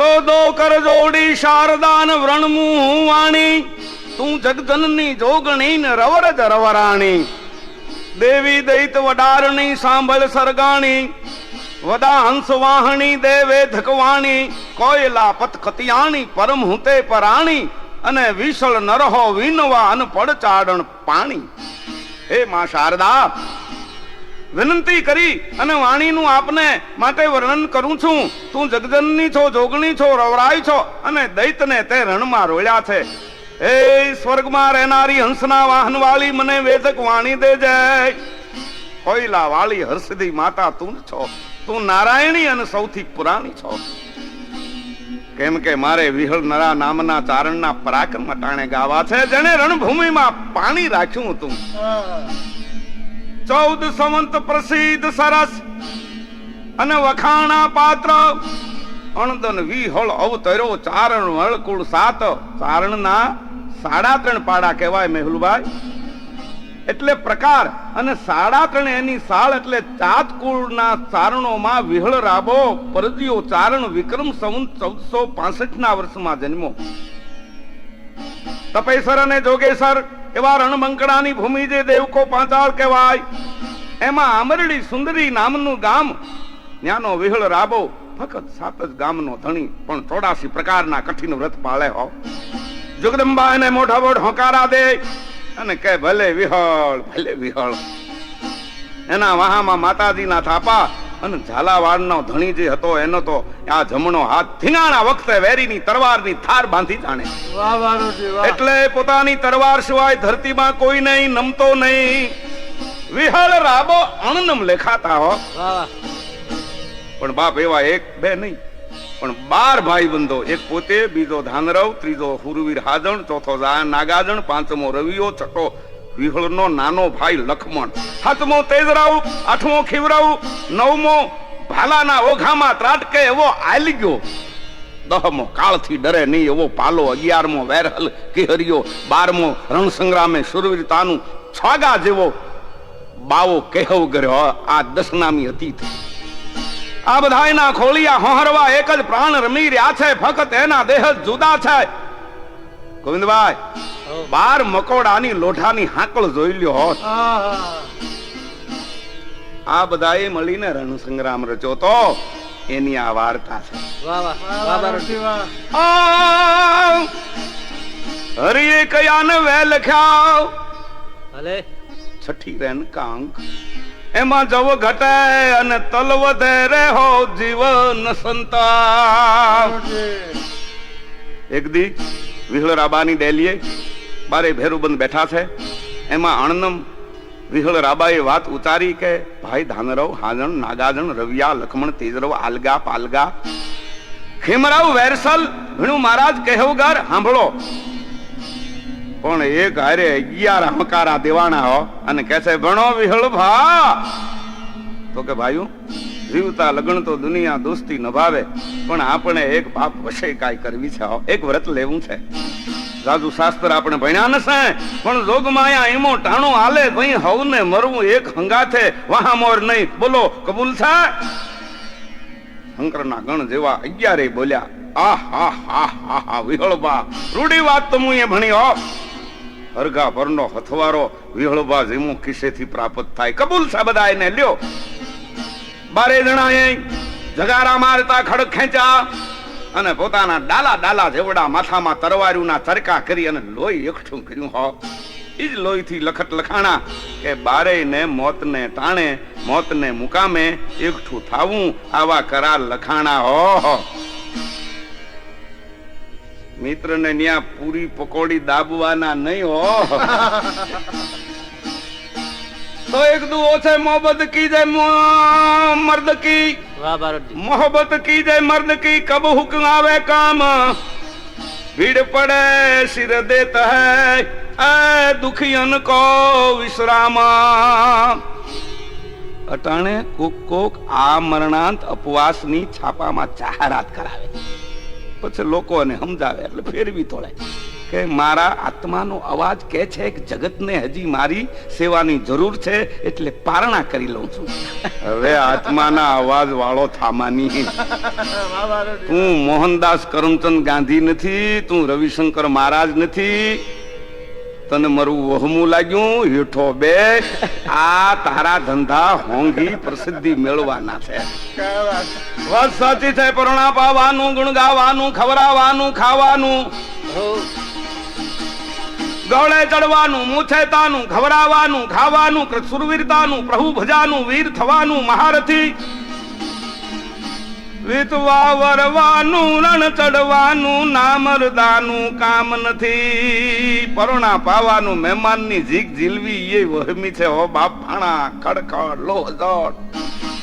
તો દો કર જોડી શારદાન વ્રણમું વાણી. તું જગજનની જોગણી ને રવરજ રવરાણી. દેવી દૈત વડારણી સાંભળ સરગાણી. વદા હંસ વાહણી દેવે ધકવાણી. કોયલા પત કતિયાણી પરમ હુતે પરાણી. અને વિશળ નરહો વિનવા અન પડ ચાડણ પાણી. હે માં શારદા વિનંતી કરી અને વાણીનું આપને માટે વર્ણન કરું છું. તું જગજનની છો, જોગણી છો, રવરાય છો અને દૈતને તે રણમાં રોળ્યા છે. એ સ્વર્ગમાં રહેનારી હંસના વાહન વાળી મને વેદક વાણી દેજે. કોયલા વાળી હર્ષદી માતા તું છો. તું નારાયણી અને સૌથી પુરાણી છો. કેમ કે મારે વિહળ નરા નામના ચારણના પરાક્રમ ટાણે ગાવા છે. જેને રણભૂમિમાં પાણી રાખ્યું હતું. ચૌદ સંવંત પ્રસિદ્ધ સરસ અને વખાણા પાત્ર. અણદન વિહળ અવતર્યો ચારણ અળકુળ સાત. ચારણના સાડા ત્રણ પાડા કહેવાય મેહુલભાઈ. એટલે પ્રકાર અને સાડા ત્રણ એની સાળ એટલે ચાત કુળના ચારણોમાં વિહળ રાબો પરદિયો ચારણ વિક્રમ સંવંત ચૌદસો પાસઠ ના વર્ષમાં જન્મો. તપેસર અને જોગેસર એવા રણબંકડાની ભૂમિ જે દેવકો પાંચાળ કહેવાય, એમાં આમરડી સુંદરી નામનું ગામ ન્યાનો વિહળ રાબો, ફક્ત સાત જ ગામનો ધણી, પણ ચોડાસી પ્રકારના કઠિન વ્રત પાળે હો. જગદંબા એને મોઢા મોઢ હોકારા દે અને કે ભલે વિહળ ભલે વિહળ. એના વાહામાં માતાજીના થાપા અને ઝાલાવાડનો ધણી જે હતો એનો તો આ જમણો હાથ થીનાણા વખતે વેરીની તરવારની થાર બાંધી જાણે. એટલે પોતાની તરવાર સિવાય ધરતીમાં કોઈ નહીં નમતો નહીં. વિહળ રાબો અણનમ લેખાતા હો. પણ બાપ એવા એક બે નહીં. પણ બાર ભાઈ બંધો એક પોતે બીજો ધાનરવ ત્રીજો હુરવીર હાજણ ચોથો નાગાજણ પાંચમો રવિયો છઠ્ઠો વિહળનો નાનો ભાઈ લખમણ. સાતમો તેજરાવ, આઠમો ખીવરાવ, નવમો ભાલાના ઓઘામાં ત્રાટકે એવો આલી ગયો દહમો કાળથી ડરે નહીં એવો પાલો અગિયારમો વેરહલ કિહરિયો, બારમો રણ સંગ્રામે શુરવીરતાનું છાગા જેવો બાવો કહેવ કર્યો આ દસનામી હતી. આ બધાયના ખોળિયા હોહરવા એક જ પ્રાણ રમી રહ્યા છે, ફક્ત એના દેહ જુદા છે. ગોવિંદભાઈ બાર મકોડાની લોઢાની હાંકળ જોઈ લ્યો હોત. આ બધાએ મળીને રણ સંગ્રામ રચ્યો તો એની આ વાર્તા છે. હરિએ કયાને વે લખ્યા ભલે. છઠ્ઠી રેન કાંક. એમાં જવ ઘટે અને તલ વધે રે હો જીવન સંતા એક દી વિહળ રાબાની ડેલીએ બારે ભેરુબંધ બેઠા છે. એમાં અણનમ વિહળ રાબાએ વાત ઉતારી કે, ભાઈ ધાનરવ, હાજણ, નાગાજણ, રવિયા, લખમણ, તેજરવ, આલગા, પાલગા. ખેમરાવ, વેરસલ, ભીણુ મહારાજ કહેવગર સાંભળો પણ એક હારે અગિયાર હંકારા દેવાના હો. અને કહે છે, ભણો વિહળ ભા. તો કે, ભાઈઓ, જીવતા લગ્ન તો દુનિયા દોસ્તી નભાવે, પણ આપણે એક બાપ વશે કાંઈ કરવી છે. એક વ્રત લેવું છે. જાજુ શાસ્ત્ર આપણે ભણ્યા નશે, પણ જોગમાયા એમો ટાણો હાલે, ભઈ હવને મરવું એક હંગાથે, વહા મોર નહીં. બોલો, કબૂલ છે? શંકરના ગણ જેવા અગિયારે બોલ્યા, આ, હા હા હા હા વિહળબા રૂડી વાત તો હું એ ભણી, હો. હરગા પરનો હથવારો વિહળબા જેમું કિસેથી પ્રાપ્ત થાય. કબૂલ છે બધા એને, લ્યો. બારે જણા જગારા મારતા ખડક ખેંચા અને પોતાના ડાલા ડાલા જેવડા માથામાં તરવારીઓના ચરકા કરી અને લોહી એકઠું કર્યું હો. એ જ લોહીથી લખત લખાણા કે બારે ને મોતને ટાણે મોતને મુકામે એકઠું થાવું આવા કરાર લખાણા હો મિત્રને ન્યા પૂરી પકોડી દાબવાના નહીં હો. તો એક દુ ઓછે મોહબ્બત કી જય મો- મર્દ કી વાહ વારુજી मोहब्बत की जय मर्द की कब हुक्म आवे काम भीड़ पड़े सिर देता है ऐ दुखियन को विश्राम અટાણે કોક કોક આ મરણાંત અપવાસની છાપામાં જાહેરાત કરાવે પછી લોકોને સમજાવે એટલે ફેરવી તોડે કે મારા આત્માનો અવાજ કે છે કે જગતને હજી મારી સેવાની જરૂર છે એટલે પારણા કરી લઉં છું. હવે આત્માના અવાજ વાળો થામાની તું મોહનદાસ કરમચંદ ગાંધી નથી, તું રવિશંકર મહારાજ નથી. તને મારું વહમું લાગ્યું, હેઠો બે. આ તારા ધંધા હોંગી પ્રસિદ્ધિ મેળવાના છે. વાત સાચી છે પરણા પાવાનું ગુણ ગાવાનું ખવડાવવાનું, ખાવાનું. ગળે ચડવાનું મૂછેતાનું ઘવરાવાનું ખાવાનું સુરવીરતાનું, પ્રભુ ભજાનું, વીર થવાનું મહારથી. વિતવા વરવાનું, રણ ચડવાનું નામરદાનું કામ નથી. પરણા પાવાનું મહેમાનની જીગ જીલવી, એ વહમી છે હો બાપ ફાણા ખડખડ લો જડ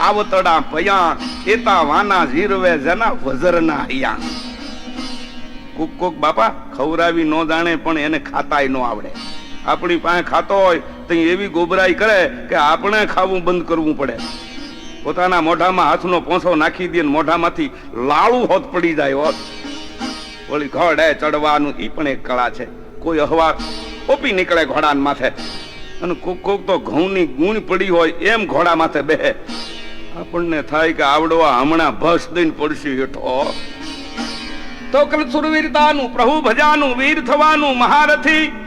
આવતડા પયા એતા વાના જીરવે, જના વજરના હૈયા. કોક કોક બાપા ખવરાવી ન જાણે પણ એને ખાતાય ન આવડે. આપણી પાસે ખાતો હોય તો એવી ગોબરાઈ કરે કે આપણે ખાવું બંધ કરવું પડે. પોતાના મોઢામાં હાથનો પોંસો નાખી દે મોઢામાંથી લાળું હોત પડી જાય હોત. ઓલી ઘોડે ચડવાનું એ પણ એક કળા છે. કોઈ અહવા ઓપી નીકળે ઘોડા માથે. અને કોક કોક તો ઘઉંની ગુણ પડી હોય એમ ઘોડા માથે બેહે. આપણને થાય કે આવડવા હમણાં ભસ દઈને પડશે હેઠો. તો કલ સુરવીરતાનું, પ્રભુ ભજાનું, વીર થવાનું મહારથી.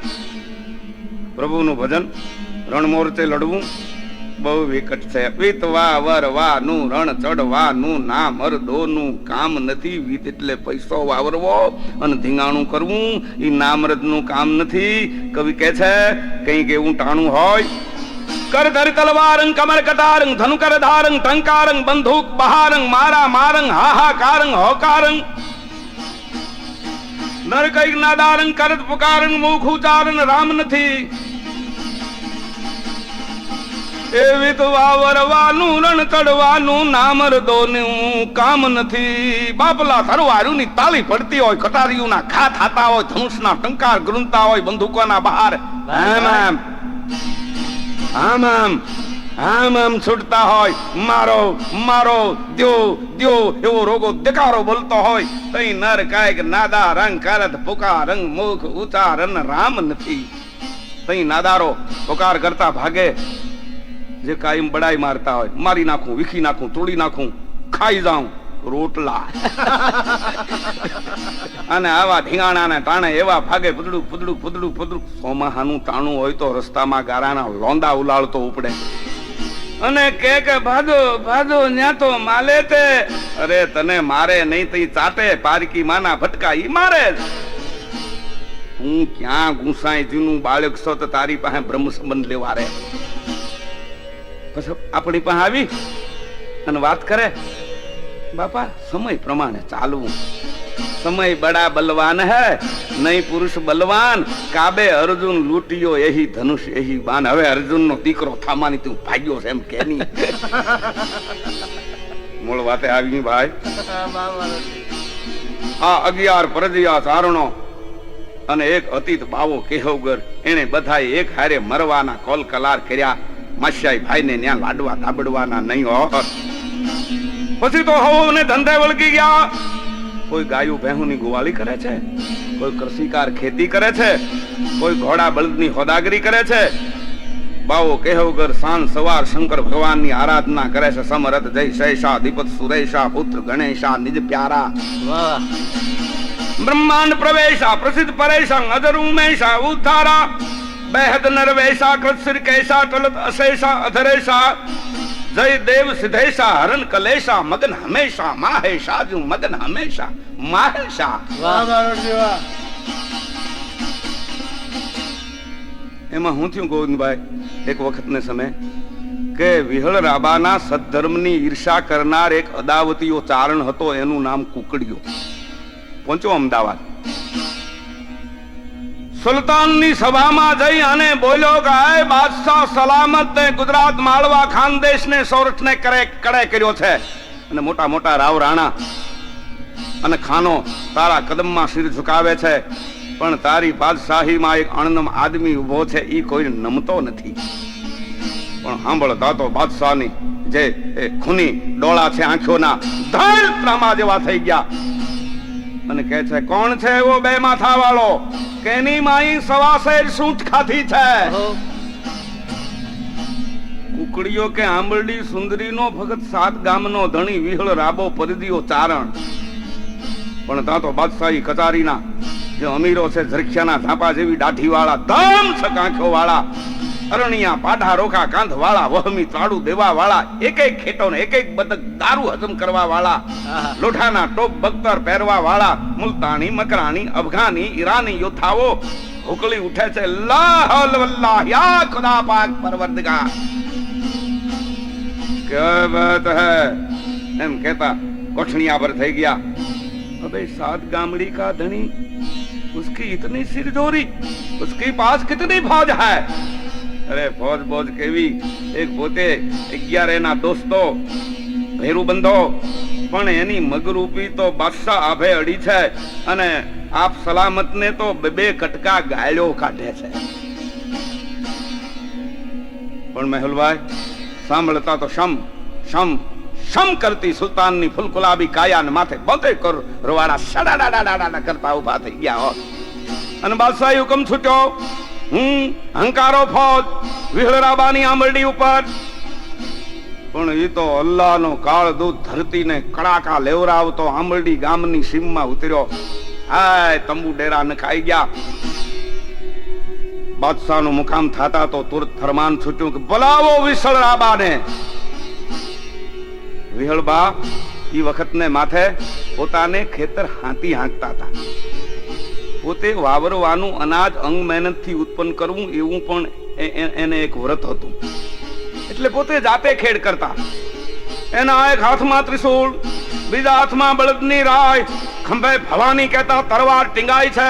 પ્રભુનું ભજન, રણમોરચે લડવું. બહુ વિકટ છે. વીતવા, વરવાનું, રણ ચડવાનું ના મરદોનું કામ નથી. વીત એટલે પૈસો વાવરવો અને ધીંગાણું કરવું. એ નામરદનું કામ નથી. કવિ કહે છે, કંઈક એવું ટાણું હોય. કર ધર તલવારંગ, કમર કટારંગ, ધનુકર ધારંગ, ટંકારંગ, બંદૂક બહારંગ, મારા મારંગ, હાહાકારંગ, હોકારંગ. નર કંઈક નાદારંગ કરત પુકારંગ મુખ ઉચારણ રામ નથી એવી તો વાવરવાનું રણ તડવાનું નામર દોનું કામ નથી. બાપલા સરવારું ની તાલી પડતી હોય કટારીયું ના ખા થાતા હોય ધનુષના ટંકાર ગ્રુંતા હોય બંદૂકોના બહાર. આમ આમ. આમ આમ. આમ આમ છૂટતા હોય, મારો મારો, દ્યો દ્યો, એવો રોગો દેકારો બોલતો હોય, તઈ નર કાયક નાદા રંગ કરત પુકાર રંગ મુખ ઉચ્ચારણ રામ નથી. તઈ નાદારો પુકાર કરતા ભાગે, જે કાયમ બડાઈ મારતા હોય, મારી નાખું, વિખી નાખું, તોડી નાખું, ખાઈ જાઉં, રોટલા. અને આવા ઢીંગાણાને ટાણે એવા ભાગે પુદડું પુદડું પુદડું પુદડું સોમાહાનું ટાણું હોય તો રસ્તામાં ગારાના લોંદા ઉલાળતો ઉપડે. અને કે કે, ભાદો ભાદો, ન્યા તો માલે તે. અરે, તને મારે નહીં તઈ ચાટે, પારકી માના ભટકા, ઈ મારે જ. તું ક્યાં ગુસાઈ જીનું બાળક છો, તો તારી પાસે બ્રહ્મ સંબંધ લેવા રે. પછી આપણી પાસે આવી? અને વાત કરે? બાપા, સમય પ્રમાણે ચાલવું. સમય બડા બલવાન હે નહીં પુરુષ બલવાન. કાબે અર્જુન લૂંટ્યો એહી ધનુષ એહી બાન. હવે અર્જુન નો દીકરો થામાની તું ભાગ્યો છે એમ કે મૂળ વાતે આવી ભાઈ. આ અગિયાર પરજિયા ચારણો અને એક અતીત બાવો કેહવગર એને બધા એક હારે મરવાના કોલ કલાર કર્યા. માસ્યાઈ ભાઈને ત્યાં લાડવા દાબડવાના નહીં હો. પછી તો હવને ધંધે વળગી ગયા. કોઈ ગાયું ભેહુની ગુવાળી કરે છે? કોઈ કૃષિકાર ખેતી કરે છે? કોઈ ઘોડા બળદની હોદાગરી કરે છે? બાવો કેહવગર સાંજ સવાર શંકર ભગવાનની આરાધના કરે છે સમરથ જય શૈષા દીપત સુરેશા પુત્ર ગણેશા નિજ પ્યારા. બ્રહ્માંડ પ્રવેશા પ્રસિદ્ધ પરેશા અધર ઉમેશા ઉદ્ધારા. બેહદ નરવેશા કૃત્સિર કેશા ટલત અશેષા અધરેશા. જય દેવ સિદ્ધેશા હરણ કલેશા મગન હમેશા માહેશા જુ મગન હમેશા માહેશા. એમાં હું થયું ગોવિંદભાઈ? એક વખતને સમય. કે વિહળ રાબાના સદ્ધર્મની ઈર્ષા કરનાર એક અદાવતીઓ ચારણ હતો એનું નામ કુકડીયો. પહોંચ્યો અમદાવાદ. સુલતાનની સભામાં જઈ અને બોલ્યો કે બાદશાહ, સલામત ને ગુજરાત માળવા ખાનદેશને સૌરઠને કરે, કડે કર્યો છે. અને મોટા મોટા રાવ રાણા અને ખાનો તારા કદમમાં શિર ઝુકાવે છે. પણ તારી બાદશાહીમાં એક અણનમ આદમી ઊભો છે એ કોઈ નમતો નથી. પણ સાંભળ દાતો બાદશાહની જે ખૂની ડોળા છે, આંખોના ધડ ત્રામા જેવા થઈ ગયા. અને કહે છે કોણ છે એવો બે માથા વાળો કે એની માઈ સવાસેર સૂંઠ ખાધી છે? કુકડીઓ કે આંબરડી સુંદરીનો ભગત સાત ગામનો ધણી વિહળ રાબો પરદિયો ચારણ. પણ ત્યાં તો બાદશાહી કચારીના જે અમીરો છે ઝરખિયાના ધાપા જેવી દાઢી વાળા ધમ કાંખો વાળા અરણિયા પાઢા રોખા કાંધ વાળા વહમી તાળું દેવા વાળા એક એક ખેટો ને એક એક બતક દારૂ હજમ કરવા વાળા આહા. લોઠાના ટોપ બખ્તર પહેરવા વાળા મુલતાની મકરાની અફઘાની ઈરાની યોદ્ધાઓ હુકલી ઉઠે છે લા હૌલ વલ્લાહ યા ખુદા પાક પરવરદગાર क्या बात है એમ કહેતા કોઠણિયા પર થઈ ગયા અબે સાત ગામડી કા ધણી उसकी इतनी सिरजोरी उसके पास कितनी फौज है અરે ફોજ બોજ કેવી? એક પોતે અગિયાર એના દોસ્તો ભેરું બંધો પણ એની મગરૂપી તો બાદશાહ આભે અડી છે અને આપ સલામતને તો બે કટકા ગાળ્યો કાઢે છે. પણ મેહુલભાઈ, સાંભળતા તો શમ શમ શમ કરતી સુલતાનની ફૂલકુલાબી કાયાને માથે બોતે કર રવાડા સડાડા કરતા ઊભા થઈ ગયા હોત. અને બાદશાહ હુકમ છૂટ્યો. હું, હંકારો ફોજ, વિહળરાબાની આંબરડી ઉપર. પણ એ તો અલ્લાહનો કાળ દૂધ ધરતીને કડાકા લેવરાવતો આંબરડી ગામની સીમમાં ઉતર્યો. હાય, તંબુ ડેરા નખાઈ ગયા. બાદશાહનું મુકામ થાતા તો તુરત ફરમાન છૂટ્યું કે બોલાવો વિસળ રાબાને વિહળબા એ વખતને માથે પોતાને ખેતર હાંતી હાંકતા હતા. પોતે વાવરવાનું અનાજ અંગ મહેનતથી ઉત્પન્ન કરવું એવું પણ એને એક વ્રત હતું. એટલે પોતે જાતે ખેડ કરતા. એના એક હાથમાં ત્રિશુળ બીજા હાથમાં બળદની રાય ખંભે ભવાની કહેતા તરવાર ટીંગાઈ છે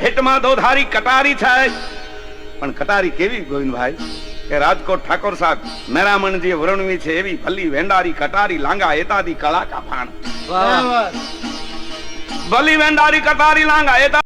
ભેટમાં દોધારી કટારી છે. પણ કટારી કેવી ગોવિંદભાઈ? કે રાજકોટ ઠાકોર સાહેબ મેરામણજી વર્ણવી છે એવી ભલી વેંડારી કટારી લાંગા એતાદી કળા કાફાણ ભલી વેંડારી કટારી લાંગા એતા